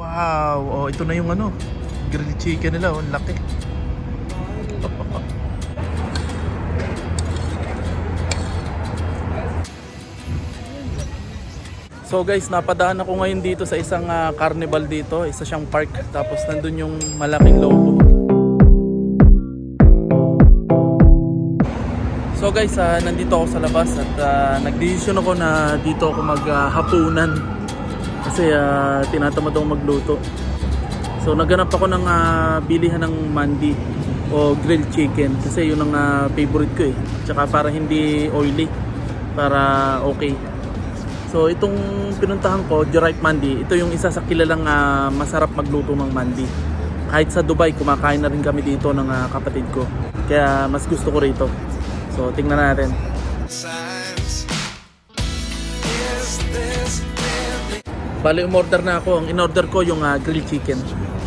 Wow, oh, ito na yung ano, grilled chicken nila, oh, ang laki. So guys, napadaan ako ngayon dito sa isang ah, carnival dito, isa siyang park. Tapos nandun yung malaking logo. So guys, ah, nandito ako sa labas at uh, nagdesisyon ako na dito ako maghapunan kasi ah, tinatamad ako magluto. So naghanap ako ng ah, bilihan ng mandi o grilled chicken kasi yun ang ah, favorite ko eh. Tsaka para hindi oily, para okay. So itong pinuntahan ko, Jeripe Mandi, ito yung isa sa kilalang ah, masarap magluto ng mandi. Kahit sa Dubai, kumakain na rin kami dito ng ah, kapatid ko. Kaya mas gusto ko rito. So tingnan natin. signs. Bali, umorder na ako. Ang in-order ko yung ah, grilled chicken.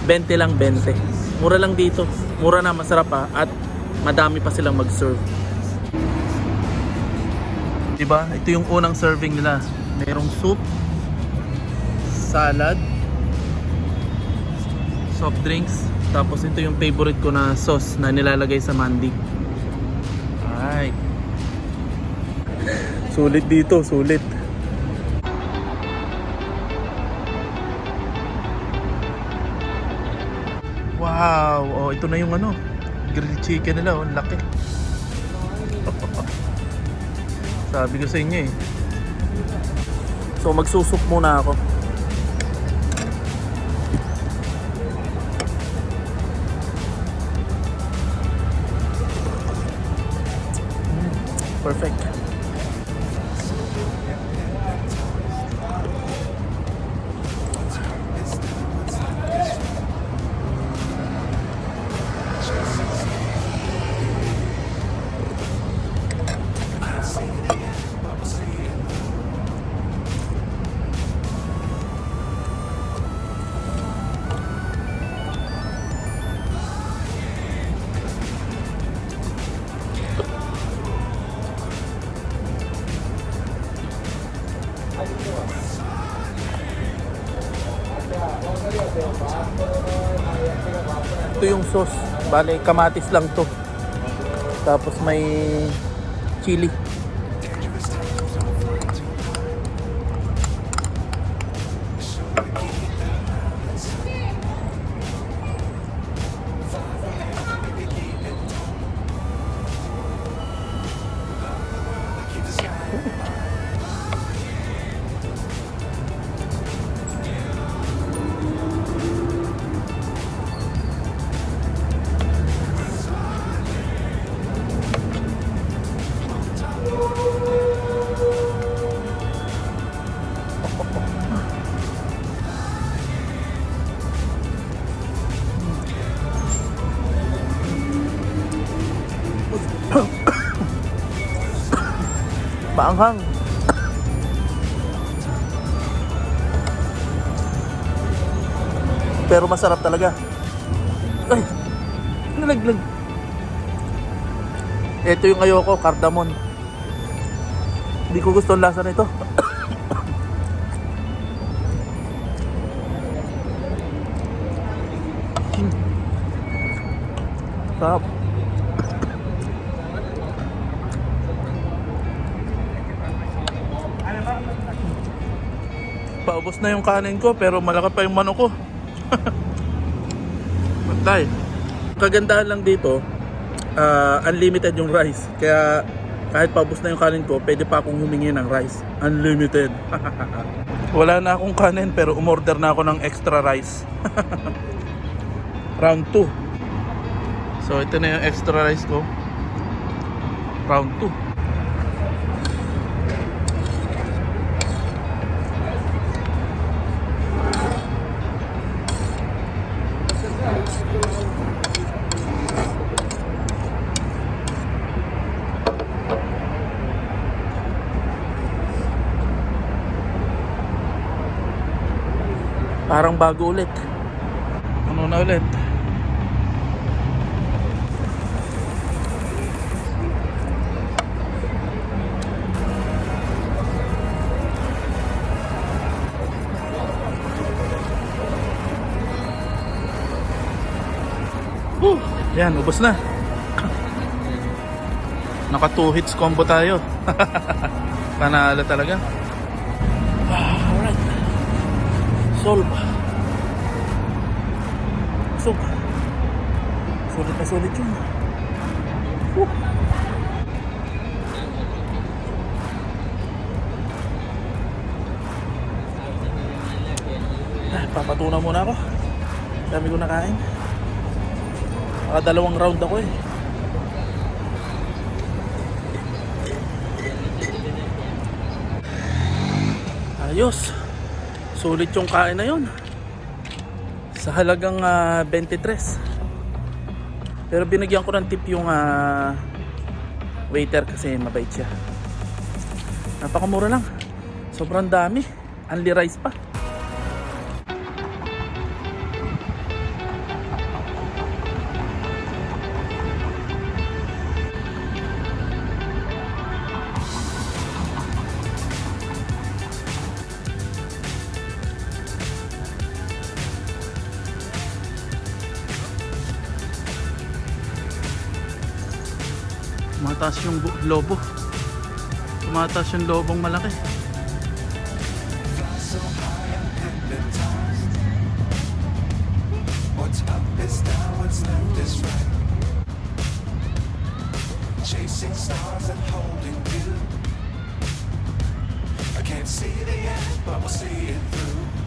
20 lang, 20. Mura lang dito. Mura na, masarap pa. At madami pa silang mag-serve. Diba? Ito yung unang serving nila. Merong soup, salad, soft drinks, tapos ito yung favorite ko na sauce na nilalagay sa mandi. Alright. Sulit dito, sulit. Ito na yung ano, grilled chicken nila, oh, ang laki. Sabi ko sa inyo eh. So magsusok muna ako. Mm, Perfect. Ito yung sauce. Bale, kamatis lang to. Tapos may chili. Maanghang. Pero masarap talaga. Ay! Nalaglag. Ito yung ayoko, cardamom. Hindi ko gusto ang lasa nito. Hmm. Sarap. Paubos na yung kanin ko pero malaki pa yung manok ko. Patay. Kagandahan lang dito, ah, unlimited yung rice. Kaya kahit paubos na yung kanin ko, pwede pa akong humingi ng rice. Unlimited. Wala na akong kanin pero umorder na ako ng extra rice. Round 2. So ito na yung extra rice ko. Round 2. Parang bago ulit. Ano na ulit? Woo! Yan, ubos na. Naka 2 hits combo tayo. Panalo talaga. Solve. Busog. Sulit na sulit yun. Woo! Ah, papatunaw muna ako. Dami ko nakain. Nakadalawang round ako eh. Ayos. Sulit yung kain na yun. Sa halagang ah, 23. Pero binigyan ko ng tip yung ah, waiter kasi mabait siya. Napakamura lang. Sobrang dami. Only rice pa. Tumataas yung lobo. Tumataas yung lobong malaki. see the end, but we'll see it through.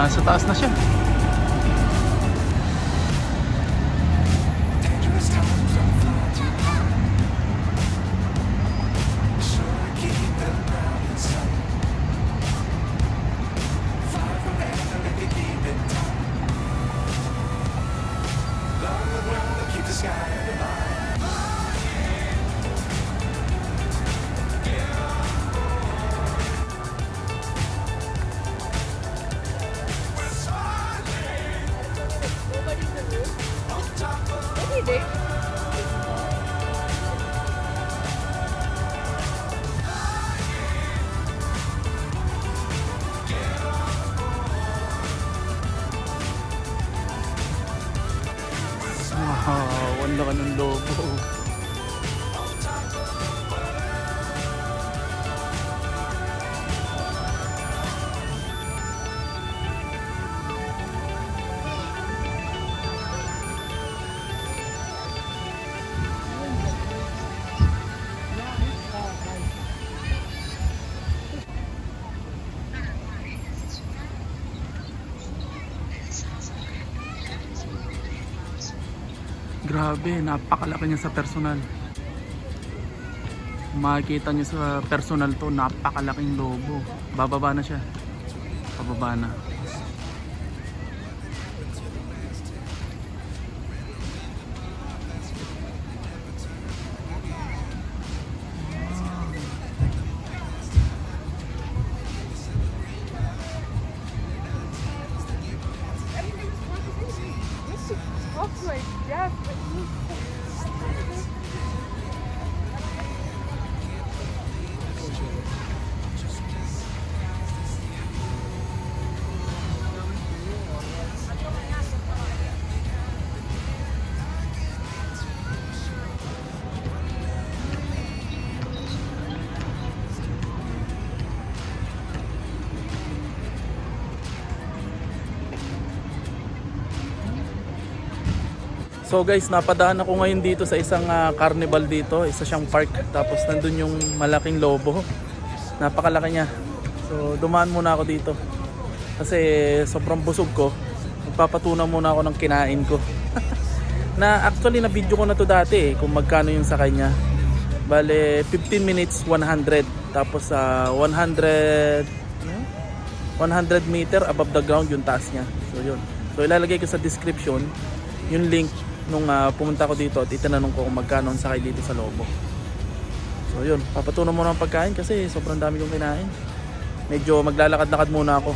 Nasa taas na siya. Grabe, napakalaki niya sa personal. Makikita niyo sa personal to, napakalaking lobo. Bababa na siya. Pababa na. So guys, napadaan ako ngayon dito sa isang ah, carnival dito, isa siyang park. Tapos nandun yung malaking lobo. Napakalaki niya. So dumaan muna ako dito. Kasi sobrang busog ko. Magpapatunaw muna ako ng kinain ko. na actually na video ko na to dati eh, kung magkano yung sa kanya. Bale 15 minutes 100 tapos sa 100 ano? 100 meter above the ground yung taas niya. So yun. So ilalagay ko sa description yung link nung ah, pumunta ko dito at itinanong ko kung magkano ang sakay dito sa Lobo. So yun, papatunan mo ng pagkain kasi sobrang dami kong kinain. medyo maglalakad-lakad muna ako.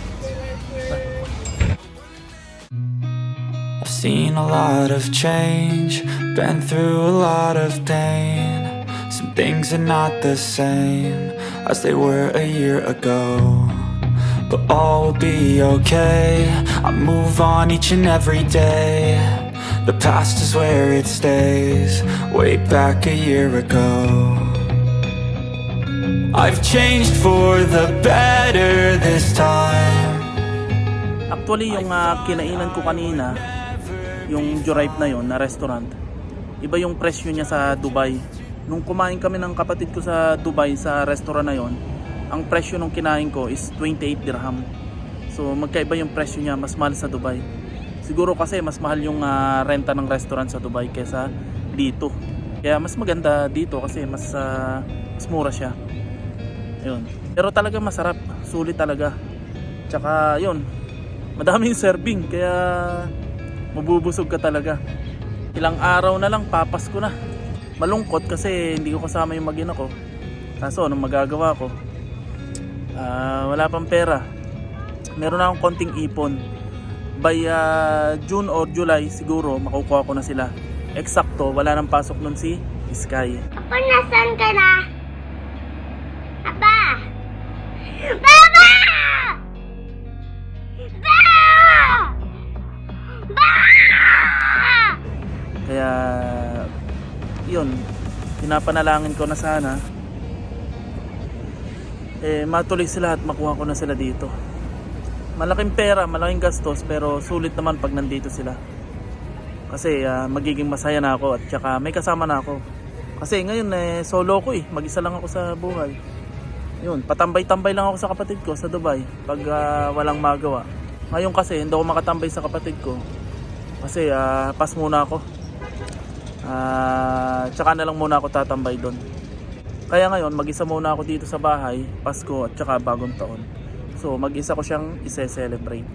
I've seen a lot of change, been through a lot of pain. Some things are not the same as they were a year ago. But all will be okay. I move on each and every day. The past is where it stays, way back a year ago. I've changed for the better this time. Actually, yung ah, kinainan ko kanina, yung Juripe na yon na restaurant, iba yung presyo niya sa Dubai. Nung kumain kami ng kapatid ko sa Dubai sa restaurant na yon, ang presyo nung kinain ko is 28 dirham. So magkaiba yung presyo niya, mas mahal sa Dubai. Siguro kasi mas mahal yung ah, renta ng restaurant sa Dubai kesa dito. Kaya mas maganda dito kasi mas ah, mas mura siya. Ayun. Pero talaga masarap, sulit talaga. Tsaka yun, madaming serving kaya mabubusog ka talaga. Ilang araw na lang papas ko na. Malungkot kasi hindi ko kasama yung magina ko. Kaso anong magagawa ko? Ah, wala pang pera. Meron akong konting ipon. By ah, June or July siguro makukuha ko na sila. Eksakto, wala nang pasok nun si Sky. Apa, nasan ka na? Apa! Baba! Ba! Ba! Kaya, yun, pinapanalangin ko na sana eh matuloy sila at makuha ko na sila dito. Malaking pera, malaking gastos pero sulit naman pag nandito sila. Kasi ah, magiging masaya na ako at saka may kasama na ako. Kasi ngayon eh solo ko eh, mag-isa lang ako sa buhay. Yun, patambay-tambay lang ako sa kapatid ko sa Dubai pag ah, walang magawa. Ngayon kasi hindi ako makatambay sa kapatid ko. Kasi ah, pass muna ako. Ah, tsaka na lang muna ako tatambay doon. Kaya ngayon, mag-isa muna ako dito sa bahay, Pasko at tsaka bagong taon. So, mag-isa ko siyang ise-celebrate.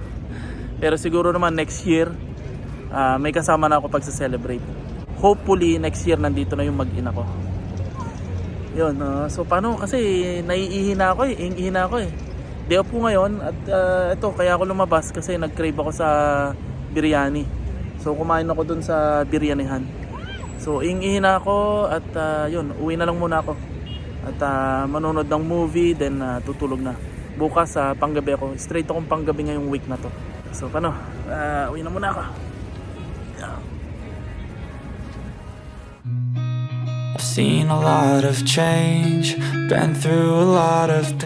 Pero siguro naman next year, ah, may kasama na ako pag celebrate Hopefully, next year nandito na yung mag-ina ko. Yun, ah, so paano? Kasi naiihi na ako eh, iihi na ako eh. Day off ngayon at ah, ito, kaya ako lumabas kasi nag-crave ako sa biryani. So kumain ako dun sa biryanihan. So iingihin na ako at ah, yun, uwi na lang muna ako. At ah, manonood ng movie, then ah, tutulog na. Bukas sa panggabi ako. Straight akong panggabi ngayong week na to. So paano? Ah, uwi na muna ako. I've seen a lot of change, been through a lot of